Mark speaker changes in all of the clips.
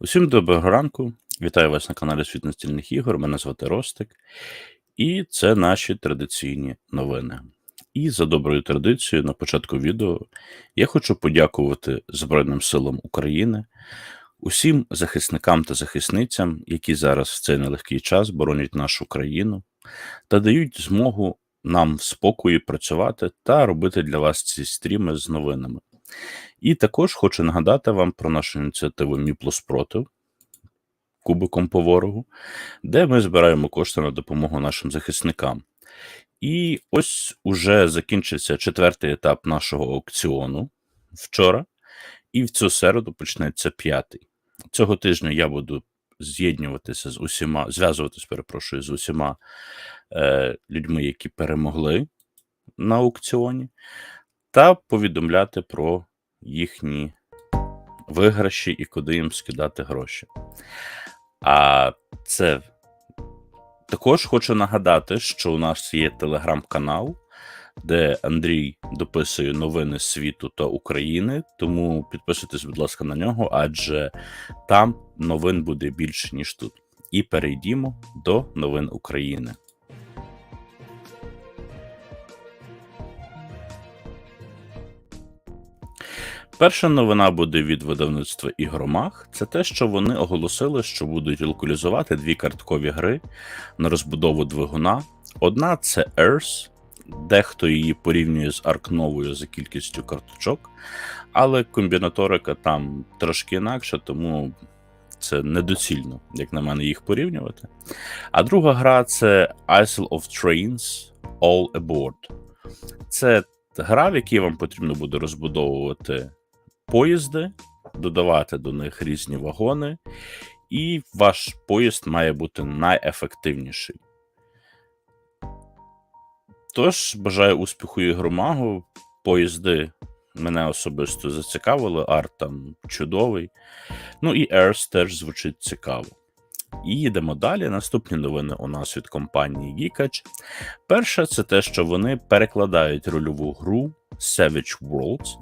Speaker 1: Усім доброго ранку. Вітаю вас на каналі Світ настільних ігор. Мене звати Ростик, і це наші традиційні новини. І за доброю традицією, на початку відео я хочу подякувати Збройним силам України, усім захисникам та захисницям, які зараз в цей нелегкий час боронять нашу країну та дають змогу нам в спокої працювати та робити для вас ці стріми з новинами. І також хочу нагадати вам про нашу ініціативу Мі плюс кубиком по ворогу, де ми збираємо кошти на допомогу нашим захисникам. І ось уже закінчився четвертий етап нашого аукціону вчора, і в цю середу почнеться п'ятий. Цього тижня я буду з'єднуватися з усіма, зв'язуватись, перепрошую, з усіма е, людьми, які перемогли на аукціоні, та повідомляти про їхні виграші і куди їм скидати гроші. А це також хочу нагадати, що у нас є телеграм-канал, де Андрій дописує новини світу та України. Тому підписуйтесь, будь ласка, на нього, адже там новин буде більше, ніж тут. І перейдімо до новин України. Перша новина буде від видавництва Ігромах. Це те, що вони оголосили, що будуть локалізувати дві карткові гри на розбудову двигуна. Одна це Earth, дехто її порівнює з Аркновою за кількістю карточок, але комбінаторика там трошки інакша, тому це недоцільно, як на мене, їх порівнювати. А друга гра це Isle of Trains All Aboard. Це гра, в якій вам потрібно буде розбудовувати поїзди, додавати до них різні вагони, і ваш поїзд має бути найефективніший. Тож, бажаю успіху ігромагу. Поїзди мене особисто зацікавили, арт там чудовий. Ну і Airs теж звучить цікаво. І їдемо далі. Наступні новини у нас від компанії Geekach. Перше, це те, що вони перекладають рольову гру Savage Worlds.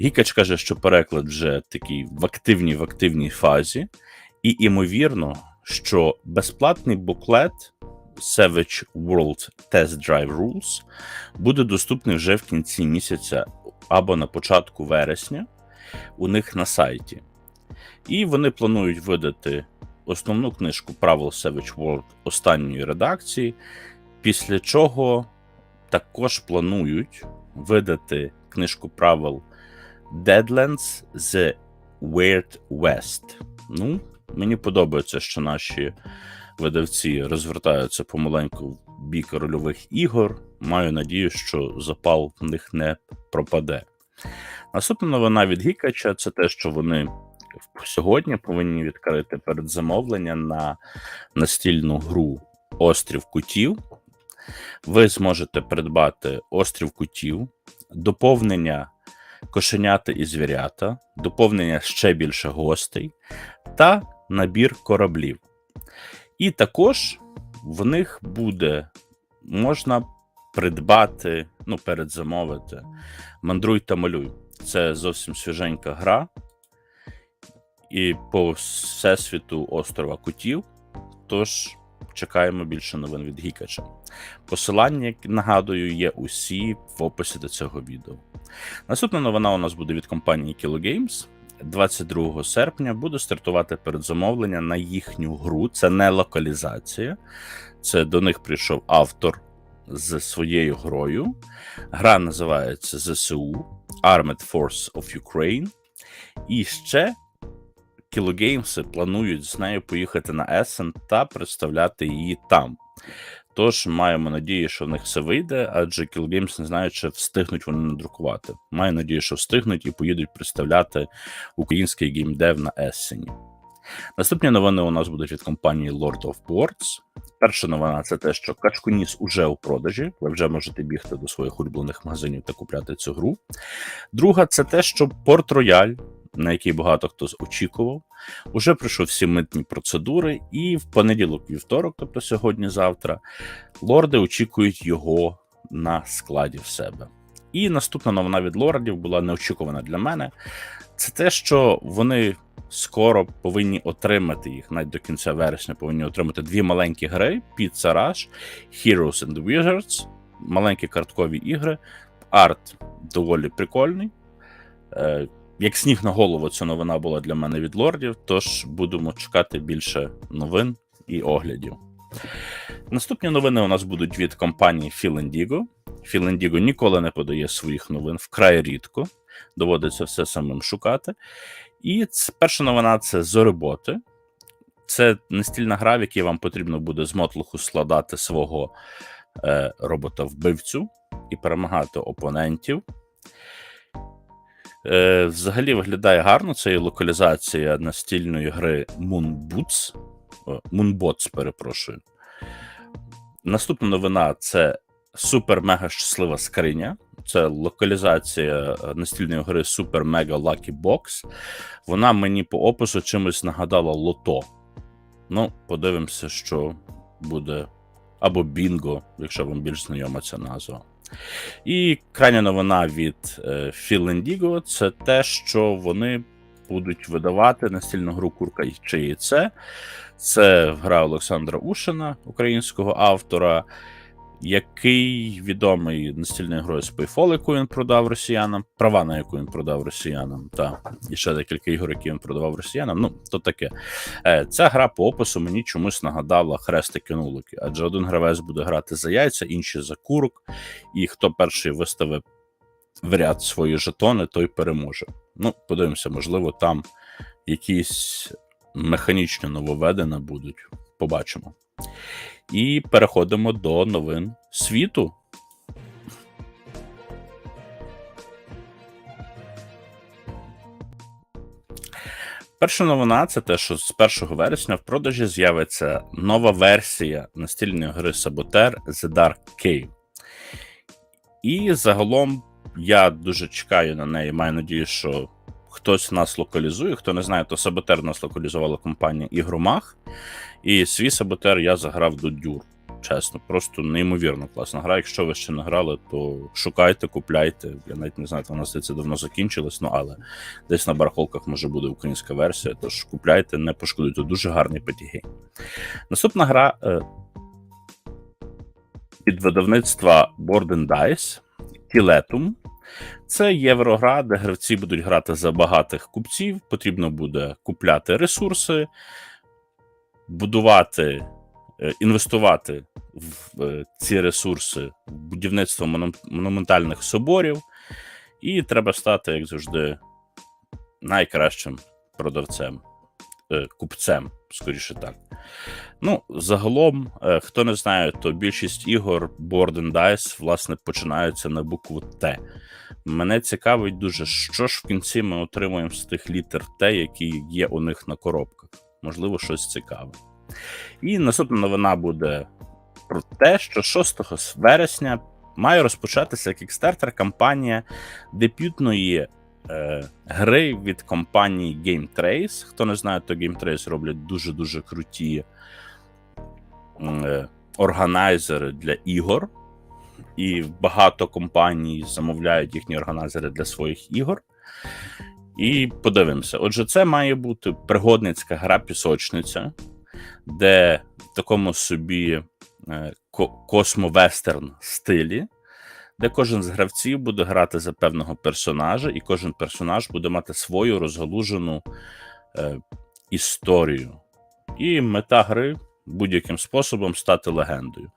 Speaker 1: Гікач каже, що переклад вже такий в активній в активній фазі, і ймовірно, що безплатний буклет Savage World Test Drive Rules буде доступний вже в кінці місяця або на початку вересня у них на сайті. І вони планують видати основну книжку правил Savage World останньої редакції, після чого також планують видати книжку правил Deadlands The Weird West. Ну, мені подобається, що наші видавці розвертаються помаленьку в бік рольових ігор. Маю надію, що запал в них не пропаде. Наступна новина від Гікача це те, що вони сьогодні повинні відкрити передзамовлення на настільну гру Острів Кутів. Ви зможете придбати Острів Кутів, доповнення кошенята і звірята, доповнення ще більше гостей та набір кораблів. І також в них буде можна придбати, ну, передзамовити мандруй та малюй. Це зовсім свіженька гра. І по всесвіту острова Кутів. Тож чекаємо більше новин від Гікача. Посилання, нагадую, є усі в описі до цього відео. Наступна новина у нас буде від компанії Kilo Games. 22 серпня буде стартувати передзамовлення на їхню гру. Це не локалізація. Це до них прийшов автор з своєю грою. Гра називається ЗСУ Armed Force of Ukraine. І ще Games планують з нею поїхати на Essen та представляти її там. Тож маємо надію, що в них все вийде, адже Games не знають, чи встигнуть вони надрукувати. Маю надію, що встигнуть і поїдуть представляти український геймдев на Ессені. Наступні новини у нас будуть від компанії Lord of Boards. Перша новина це те, що Качконіс уже у продажі. Ви вже можете бігти до своїх улюблених магазинів та купляти цю гру. Друга, це те, що Порт Рояль на який багато хто очікував. Уже пройшов всі митні процедури, і в понеділок, вівторок, тобто сьогодні-завтра, лорди очікують його на складі в себе. І наступна новина від лордів була неочікувана для мене. Це те, що вони скоро повинні отримати їх, навіть до кінця вересня повинні отримати дві маленькі гри: Pizza Rush, Heroes and Wizards, маленькі карткові ігри. Арт доволі прикольний. Як сніг на голову, ця новина була для мене від лордів, тож будемо чекати більше новин і оглядів. Наступні новини у нас будуть від компанії Philendigo. Philendigo ніколи не подає своїх новин вкрай рідко, доводиться все самим шукати. І перша новина це Зориботи. Це настільна гра, в якій вам потрібно буде з мотлуху складати свого е, робота-вбивцю і перемагати опонентів. Е, Взагалі виглядає гарно. Це є локалізація настільної гри Moonboots. О, Moonbots, перепрошую. Наступна новина це супер-мега щаслива скриня. Це локалізація е, настільної гри Super Mega Lucky Box. Вона мені по опису чимось нагадала лото. Ну, подивимося, що буде. Або Бінго, якщо вам більш знайома ця назва. І крайня новина від Indigo це те, що вони будуть видавати настільну гру Курка чи яйце. Це гра Олександра Ушина, українського автора, який відомий настільною грою Spyfall, яку він продав росіянам, права на яку він продав росіянам, та і ще декілька ігор, які він продавав росіянам. Ну, то таке. Е, Ця гра по опису мені чомусь нагадала хрестики нулики, адже один гравець буде грати за яйця, інший за курок, і хто перший виставить в ряд свої жетони, той переможе. Ну, подивимося, можливо, там якісь механічні нововведення будуть. Побачимо. І переходимо до новин світу. Перша новина це те, що з 1 вересня в продажі з'явиться нова версія настільної гри Саботер The Dark Cave. І загалом я дуже чекаю на неї. Маю надію, що хтось нас локалізує. Хто не знає, то Саботер нас локалізувала компанія Ігромах. І свій Саботер я заграв до дюр. Чесно, просто неймовірно класна гра. Якщо ви ще не грали, то шукайте, купляйте. Я навіть не знаю, вона здається давно закінчилась, ну але десь на барахолках може буде українська версія. Тож купляйте, не пошкодуйте. Дуже гарний патігей. Наступна гра е, від видавництва Board and Dice Тілетум. Це єврогра, де гравці будуть грати за багатих купців. Потрібно буде купляти ресурси, будувати, е, інвестувати в е, ці ресурси в будівництво монументальних соборів, і треба стати, як завжди, найкращим продавцем, купцем, скоріше так. Ну, загалом, е, хто не знає, то більшість ігор Board and Dice, власне, починаються на букву Т. Мене цікавить дуже, що ж в кінці ми отримуємо з тих літер Т, які є у них на коробках. Можливо, щось цікаве. І наступна новина буде про те, що 6 вересня має розпочатися кікстартер кампанія дебютної е, гри від компанії Game Trace. Хто не знає, то Game Trace роблять дуже-дуже круті е, органайзери для ігор. І багато компаній замовляють їхні органайзери для своїх ігор. І подивимося. Отже, це має бути пригодницька гра пісочниця, де в такому собі е, ко- космовестерн стилі, де кожен з гравців буде грати за певного персонажа, і кожен персонаж буде мати свою розгалужену е, історію. І мета гри будь-яким способом стати легендою.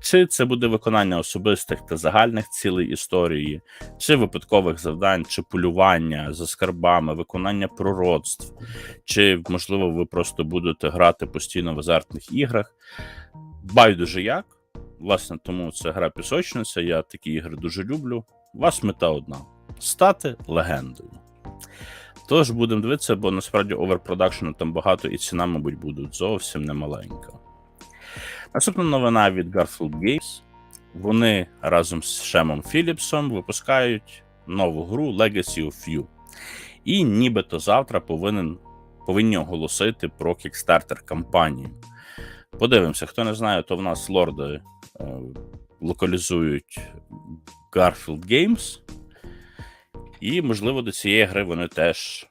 Speaker 1: Чи це буде виконання особистих та загальних цілей історії, чи випадкових завдань, чи полювання за скарбами, виконання пророцтв, чи, можливо, ви просто будете грати постійно в азартних іграх. Байдуже як. Власне, тому це гра пісочниця. Я такі ігри дуже люблю. У вас мета одна: стати легендою. Тож будемо дивитися, бо насправді оверпродакшену там багато, і ціна, мабуть, буде зовсім немаленька. Наступна новина від Garfield Games. Вони разом з Шемом Філіпсом випускають нову гру Legacy of You. І нібито завтра повинен, повинні оголосити про Kickstarter кампанію. Подивимося, хто не знає, то в нас лорди локалізують Garfield Games. І, можливо, до цієї гри вони теж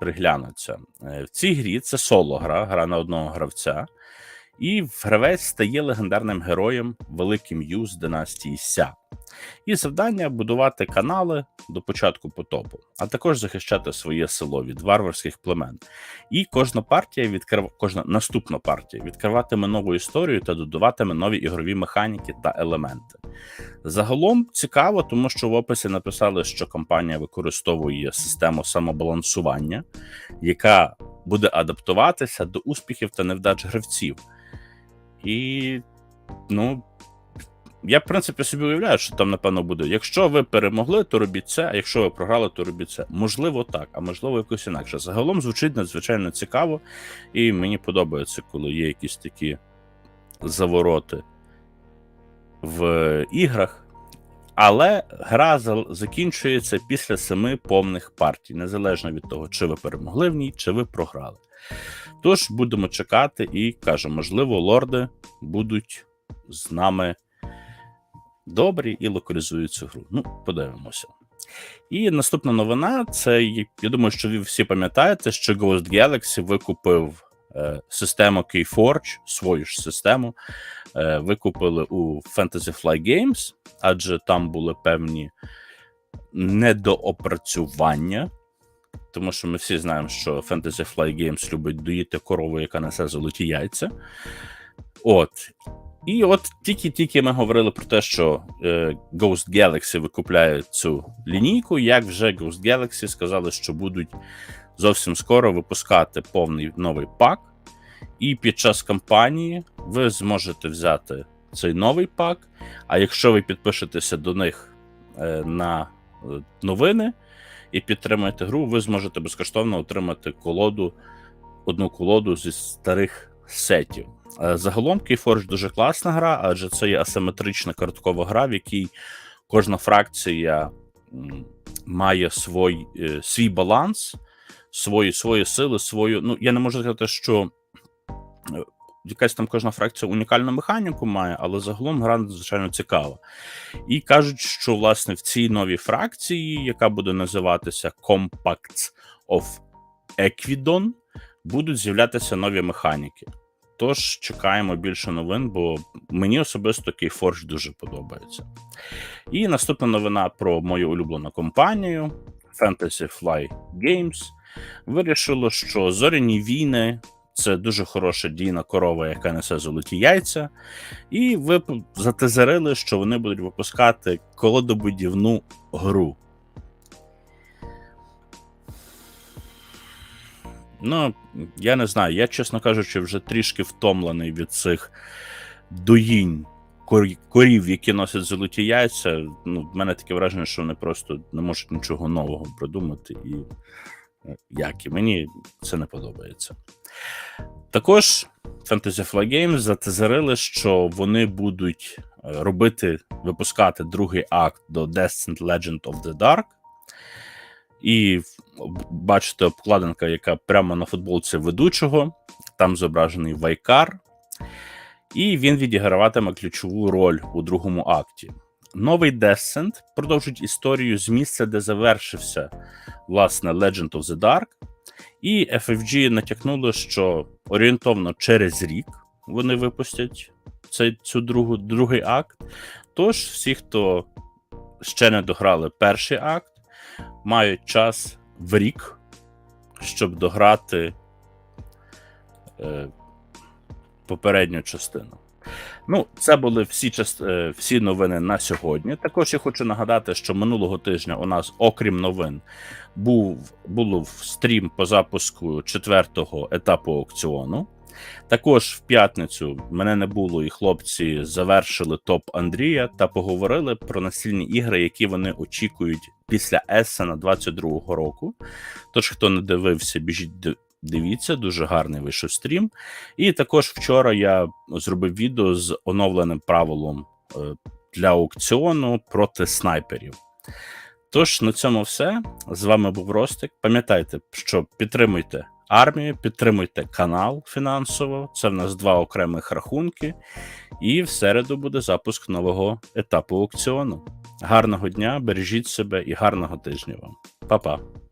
Speaker 1: приглянуться. Е, В цій грі це соло-гра, гра на одного гравця, і гравець стає легендарним героєм Великим Ю з династії Ся. І завдання будувати канали до початку потопу, а також захищати своє село від варварських племен. І кожна партія відкрив... кожна наступна партія відкриватиме нову історію та додаватиме нові ігрові механіки та елементи. Загалом цікаво, тому що в описі написали, що компанія використовує систему самобалансування, яка буде адаптуватися до успіхів та невдач гравців. І ну. Я, в принципі, собі уявляю, що там, напевно, буде. Якщо ви перемогли, то робіть це, а якщо ви програли, то робіть це. Можливо, так, а можливо, якось інакше. Загалом звучить надзвичайно цікаво, і мені подобається, коли є якісь такі завороти в іграх. Але гра закінчується після семи повних партій, незалежно від того, чи ви перемогли в ній, чи ви програли. Тож будемо чекати і кажу, можливо, лорди будуть з нами добрі і локалізують цю гру. Ну, подивимося. І наступна новина: це я думаю, що ви всі пам'ятаєте, що Ghost Galaxy викупив е, систему Keyforge, свою ж систему. Е, викупили у Fantasy Flight Games, адже там були певні недоопрацювання. Тому що ми всі знаємо, що Fantasy Flight Games любить доїти корову, яка несе золоті яйця. От. І от тільки-тільки ми говорили про те, що е, Ghost Galaxy викупляє цю лінійку, як вже Ghost Galaxy сказали, що будуть зовсім скоро випускати повний новий пак, і під час кампанії ви зможете взяти цей новий пак. А якщо ви підпишетеся до них е, на е, новини і підтримаєте гру, ви зможете безкоштовно отримати колоду, одну колоду зі старих сетів. Е, Загалом Keyforge дуже класна гра, адже це є асиметрична карткова гра, в якій кожна фракція має свій, свій баланс, свої, свої сили, свою. Ну, я не можу сказати, що е, якась там кожна фракція унікальну механіку має, але загалом гра надзвичайно цікава. І кажуть, що власне в цій новій фракції, яка буде називатися Compacts of Equidon, будуть з'являтися нові механіки. Тож чекаємо більше новин, бо мені особисто Keyforge дуже подобається. І наступна новина про мою улюблену компанію Fantasy Fly Games. Вирішило, що зоряні війни це дуже хороша дійна корова, яка несе золоті яйця. І ви затезерили, що вони будуть випускати колодобудівну гру. Ну, я не знаю. Я, чесно кажучи, вже трішки втомлений від цих доїнь корів, які носять золоті яйця. Ну, в мене таке враження, що вони просто не можуть нічого нового придумати. І як і мені це не подобається. Також Fantasy Flight Games затезерили, що вони будуть е, робити, випускати другий акт до Descent Legend of the Dark. І бачите обкладинка, яка прямо на футболці ведучого. Там зображений Вайкар, і він відіграватиме ключову роль у другому акті. Новий Descent продовжить історію з місця, де завершився власне Legend of the Dark. І FFG натякнули, що орієнтовно через рік вони випустять цей, цю другу, другий акт. Тож, всі, хто ще не дограли перший акт, мають час в рік, щоб дограти е, попередню частину. Ну, це були всі е, всі новини на сьогодні. Також я хочу нагадати, що минулого тижня у нас, окрім новин, був було стрім по запуску четвертого етапу аукціону. Також в п'ятницю мене не було, і хлопці завершили топ Андрія та поговорили про настільні ігри, які вони очікують після Ессена 22-го року. Тож, хто не дивився, біжіть дивіться, дуже гарний вийшов стрім. І також вчора я зробив відео з оновленим правилом е, для аукціону проти снайперів. Тож на цьому все. З вами був Ростик. Пам'ятайте, що підтримуйте армію, підтримуйте канал фінансово. Це в нас два окремих рахунки. І в середу буде запуск нового етапу аукціону. Гарного дня, бережіть себе і гарного тижня вам. Па-па.